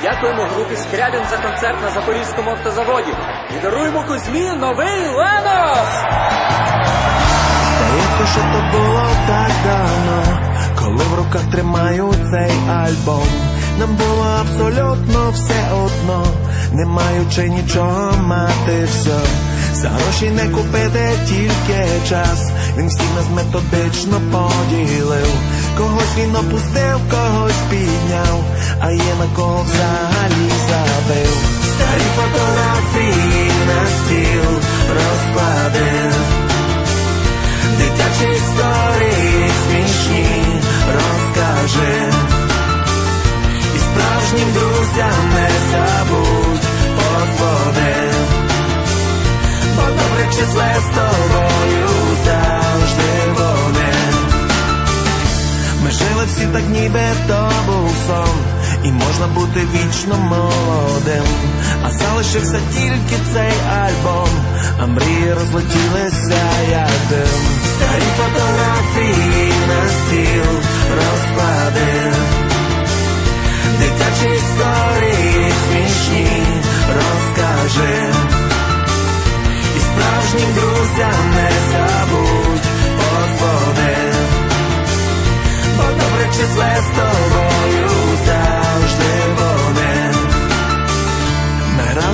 Подякуємо групі Скрябін за концерт на Запорізькому автозаводі. І даруємо Кузьмі новий Ленос! Здається, що то було так давно, коли в руках тримаю цей альбом. Нам було абсолютно все одно, не маючи нічого мати все. За гроші не купити тільки час. Він всіх нас методично поділив. Когось він опустив, когось підняв, а є на кого взагалі забив. Старі фотографії на стіл розкладив. Дитячі історії смішні розкаже. І справжнім друзям не забудь подводи. Бо добре числе з тобою завжди вони. Ми жили всі так ніби то був сон, і можна бути вічно молодим. А залишився тільки цей альбом, а мрії розлетілися як дим. Старі фотографії на стіл розклади. Дитячі історії смішні розкажи. І справжнім друзям не забудь подводи. Бо добре числе з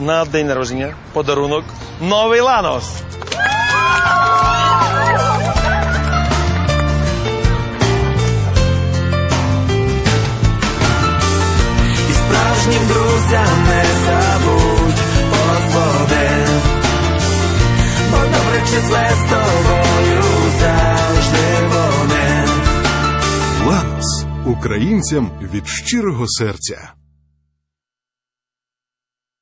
На день народження подарунок новий Ланос. І справжнім друзям не забудь подводи. Бо добре числе з тобою завжди вони. Ланос українцям від щирого серця.